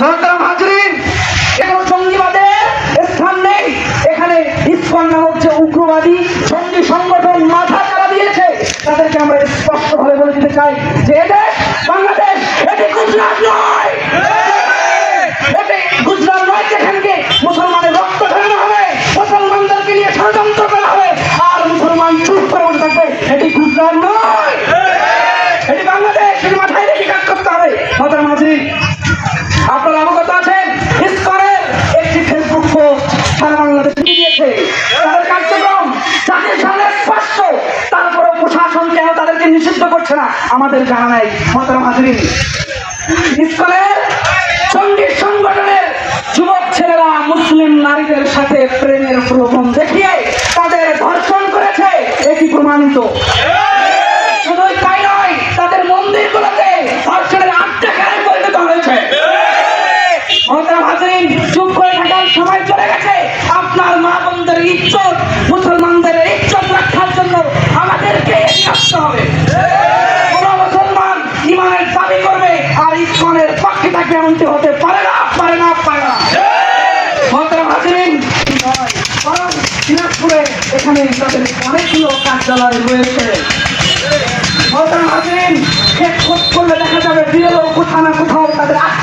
মহতারাম হাজরিন এখানে স্থান নেই। এখানে সংগঠন দিয়েছে। তাদেরকে আমরা স্পষ্টভাবে বলে দিতে চাই যে এদের বাংলাদেশ, এটি গুজরাট নয়। তাদেরকে নিষিদ্ধ করছে না। আমাদের জানা নাই মাতার মাঝি ইসকনের সংগীত সংগঠনের যুবক ছেলেরা মুসলিম নারীদের সাথে প্রেমের প্রলোভন দেখিয়ে তাদের ধর্ষণ করেছে। এটি প্রমাণিত? তাই নয়, তাদের চুপ করে থাকার সময় চলে গেছে। আপনার মা বোনদের ইজ্জত মুসলমানদের ইজ্জত রক্ষার জন্য আমাদেরকে এগিয়ে আসতে হবে কোন মুসলমান ইমানের দাবি করবে আর ইসলামের পক্ষে হতে পারে না পারে না পারে না।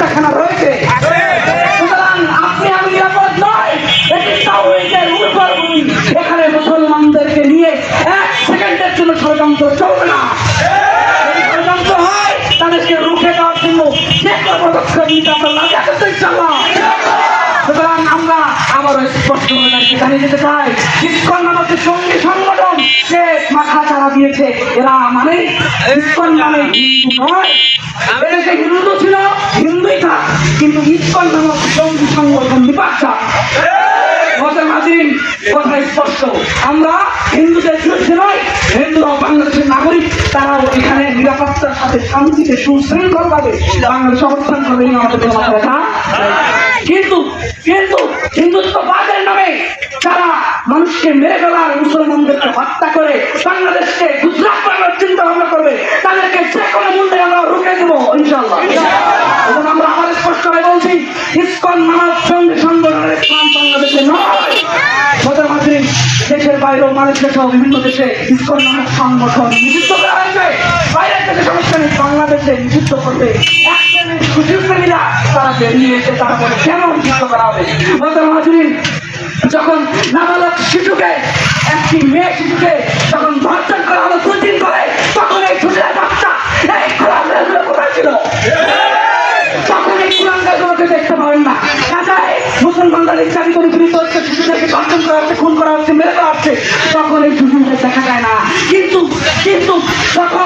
এখানে রয়েছে। রয়েছে। আমি এখানে মুসলমানদেরকে নিয়ে এক সেকেন্ডের জন্য ষড়যন্ত্র চলবে না। ষড়যন্ত্র হয় তাদেরকে রুখে দেওয়ার জন্য পদক্ষেপ নিতে আমরা লাগে আছি তো ইনশাআল্লাহ। সুতরাং আমরা আবারও স্পষ্ট যাচ্ছি জানিয়ে যেতে চাই ইস্কন নামক সঙ্গী সংগঠন সে মাথা চারা দিয়েছে এরা মানে ইস্কন মানে হিন্দু নয় এদেশে হিন্দু ছিল হিন্দুই থাক কিন্তু ইস্কন নামক সঙ্গী সংগঠন বিপাশা কথা স্পষ্ট আমরা হিন্দুদের বিরুদ্ধে নয় হিন্দুরাও বাংলাদেশের নাগরিক তারাও এখানে নিরাপত্তার সাথে শান্তিতে সুশৃঙ্খল ভাবে বাংলাদেশ অবস্থান করবে এই আমাদের কোনো মাথা ব্যথা কিন্তু কিন্তু হিন্দুত্ববাদের নামে যারা মানুষকে মেরে ফেলার মুসলমানদেরকে হত্যা করে বাংলাদেশকে গুজরাট বাংলার চিন্তা ভাবনা করবে তাদেরকে যে কোনো মূল্যে আমরা রুখে দেবো ইনশাল্লাহ এবং আমরা আবার স্পষ্ট হয়ে বলছি ইসকন মানব সঙ্গে সংগঠনের স্থান বাংলাদেশে নয়। সদর মাঝে দেশের বাইরেও মালয়েশিয়া সহ বিভিন্ন দেশে ইসকন নামক সংগঠন নিষিদ্ধ করা হয়েছে। বাইরের দেশে সমস্যা নেই বাংলাদেশে নিষিদ্ধ করবে তারা বলে কেন নিষিদ্ধ করা হবে যখন নাবালক শিশুকে, একটি মেয়ে শিশুকে যখন ধর্ষণ করা হলো দুই দিন তখন এই ছোটের বাচ্চা এই খোলাগুলো কোথায় ছিল? তখন এই কুলাঙ্গাগুলোকে দেখতে পাবেন না। কাজায় মুসলমানরা করে পীড়িত হচ্ছে, শিশুদেরকে ধর্ষণ করা হচ্ছে করা দেখা যায় না। কিন্তু কিন্তু যখন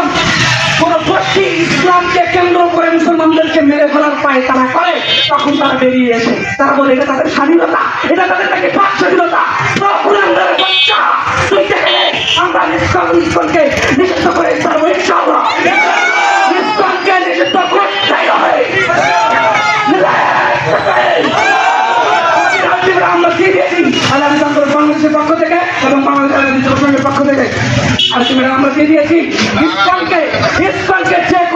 ফেলার পায় তারা করে, তখন তারা বেরিয়ে এসে তারা বলে, এটা তাদের স্বাধীনতা, এটা তাদের নাকি পাক স্বাধীনতা আমরা দিয়েছি? আমরা দিয়ে দিয়েছি?